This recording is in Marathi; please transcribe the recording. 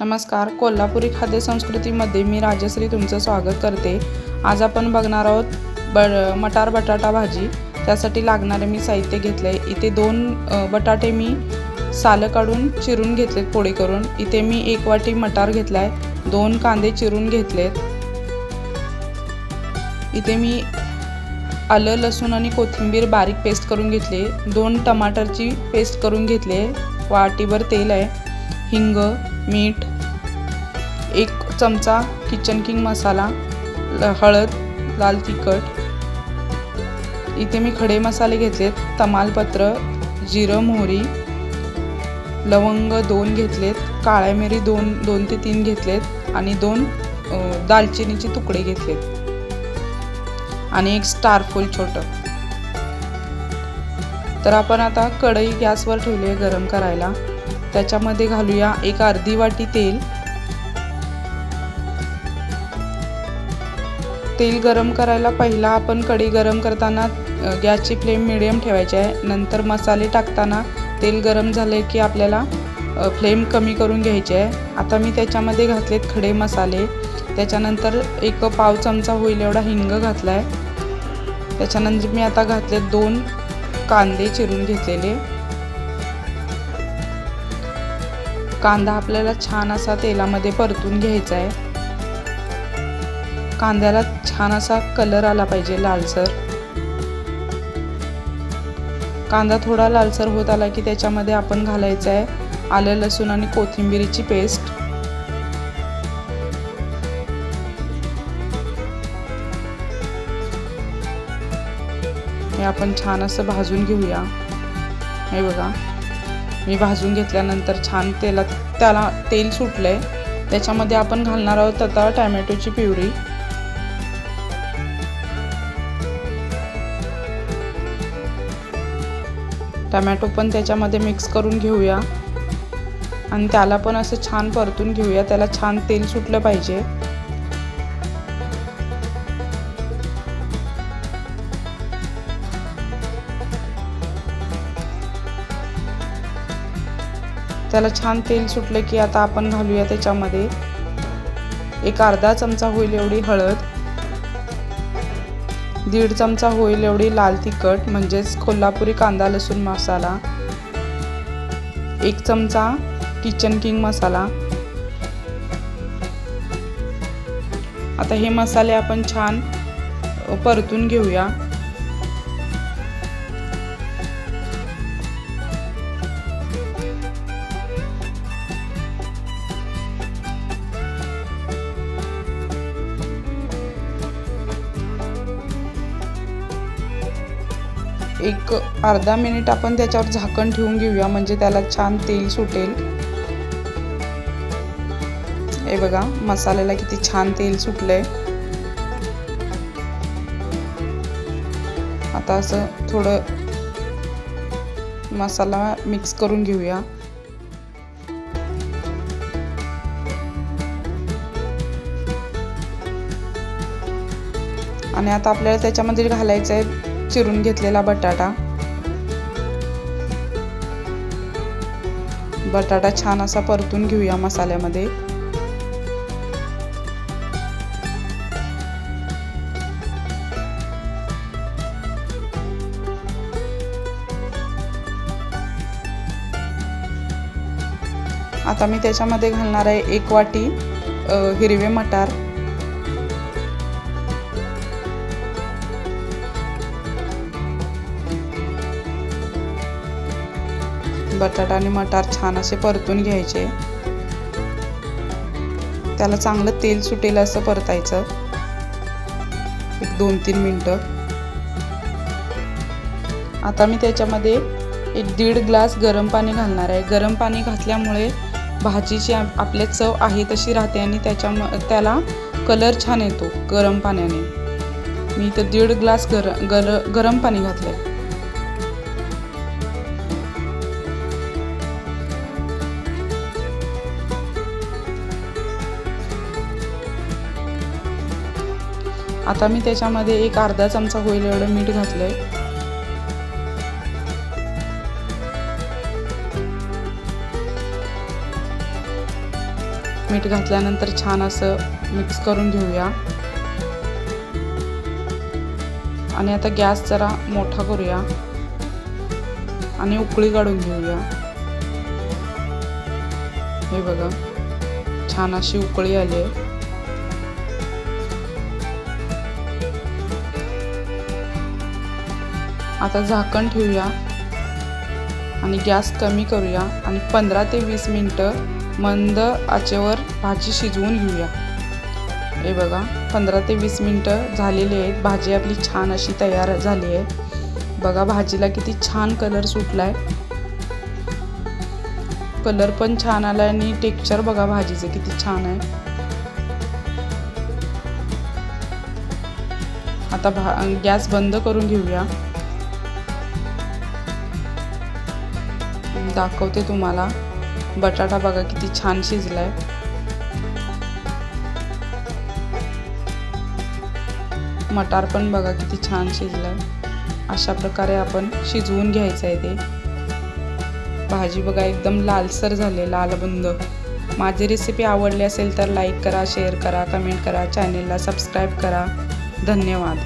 नमस्कार. कोल्हापुरी खाद्य संस्कृतीमध्ये मी राजश्री तुमचं स्वागत करते. आज आपण बघणार आहोत ब मटार बटाटा भाजी. त्यासाठी लागणारे मी साहित्य घेतले इथे दोन बटाटे मी सालं काढून चिरून घेतलेत पोळी करून. इथे मी एक वाटी मटार घेतला आहे दोन कांदे चिरून घेतलेत. इथे मी आलं लसूण आणि कोथिंबीर बारीक पेस्ट करून घेतली. दोन टमाटरची पेस्ट करून घेतली. वाटीभर तेल आहे. हिंग मीठ एक चमचा किचन किंग मसाला ल- हळद लाल तिखट. इथे मी खडे मसाले घेतलेत तमालपत्र जिरं मोहरी लवंग दोन घेतलेत काळ्या मिरी दोन दोन ते तीन घेतलेत आणि दोन दालचिनीचे तुकडे घेतलेत. आणि एक स्टारफुल छोटं. तर आपण आता कढई गॅसवर ठेवली आहे गरम करायला. त्याच्यामध्ये घालूया एक अर्धी वाटी तेल. तेल गरम करायला पहिला आपण कढी गरम करताना गॅसची फ्लेम मिडियम ठेवायची आहे. नंतर मसाले टाकताना तेल गरम झाले की आपल्याला फ्लेम कमी करून घ्यायची आहे. आता मी त्याच्यामध्ये घातलेत खडे मसाले. त्याच्यानंतर एक पाव चमचा होईल एवढा हिंग घातला आहे त्याच्यानंतर मी आता घातले दोन कांदे चिरून घेतलेले. कांदा आपल्याला छान असा तेलामध्ये परतून घ्यायचा आहे. कांद्याला छान असा कलर आला पाहिजे लालसर. कांदा थोडा लालसर होत आला की त्याच्यामध्ये आपण घालायचं आहे आलं लसूण आणि कोथिंबिरीची पेस्ट. हे आपण छान असं भाजून घेऊया. हे बघा. मी भाजून घेतल्यानंतर छान तेलात त्याला तेल सुटलं आहे त्याच्यामध्ये आपण घालणार आहोत आता टॅमॅटोची प्युरी. टमॅटो पण त्याच्यामध्ये मिक्स करून घेऊया. आणि त्याला पण असं छान परतून घेऊया त्याला छान तेल सुटलं पाहिजे. त्याला छान तेल सुटलं की आता आपण घालूया त्याच्यामध्ये. एक अर्धा चमचा होईल एवढी हळद. दीड चमचा होईल एवढी लाल तिखट म्हणजेच कोल्हापुरी कांदा लसूण मसाला. एक चमचा किचन किंग मसाला. आता हे मसाले आपण छान परतून घेऊया. एक अर्धा मिनिट आपण त्याच्यावर झाकण ठेवून घेऊया म्हणजे त्याला छान तेल सुटेल. हे बघा मसाल्याला किती छान तेल सुटलंय. आता असं थोडं मसाला मिक्स करून घेऊया. आणि आता आपल्याला त्याच्यामध्ये घालायचं आहे चिरून घेतलेला बटाटा. बटाटा छान असा परतून घेऊया मसाल्यामध्ये. आता मी त्याच्यामध्ये घालणार आहे एक वाटी हिरवे मटार. बटाटा आणि मटार छान असे परतून घ्यायचे. त्याला चांगलं तेल सुटेल असं परतायचं. एक दोन तीन मिनटं. आता मी त्याच्यामध्ये एक दीड ग्लास गरम पाणी घालणार आहे. गरम पाणी घातल्यामुळे भाजीची आपल्या चव आहे तशी राहते आणि त्याच्या त्याला कलर छान येतो गरम पाण्याने. मी इथं दीड ग्लास गर गर गरम पाणी घातलं आहे आता मी त्याच्यामध्ये एक अर्धा चमचा होईल एवढं मीठ घातलंय. मीठ घातल्यानंतर छान असं मिक्स करून घेऊया. आणि आता गॅस जरा मोठा करूया. आणि उकळी काढून घेऊया. हे बघा छान अशी उकळी आली आहे आता झाकण ठेवूया. आणि गॅस कमी करूया. आणि पंधरा ते वीस मिनटं मंद आचेवर भाजी शिजवून घेऊया. हे बघा पंधरा ते वीस मिनटं झालेली आहेत. भाजी आपली छान अशी तयार झाली आहे. बघा भाजीला किती छान कलर सुटला आहे कलर पण छान आला आणि टेक्स्चर बघा भाजीचं किती छान आहे. आता भा गॅस बंद करून घेऊया. दाखवते तुम्हाला. बटाटा बघा किती छान शिजलाय. मटार पण बघा किती छान शिजलाय. अशा प्रकारे आपण शिजवून घ्यायचं आहे ते. भाजी बघा एकदम लालसर झाले लालबुंद माझी रेसिपी आवडली असेल तर लाईक करा शेअर करा कमेंट करा. चॅनेलला सबस्क्राईब करा. धन्यवाद.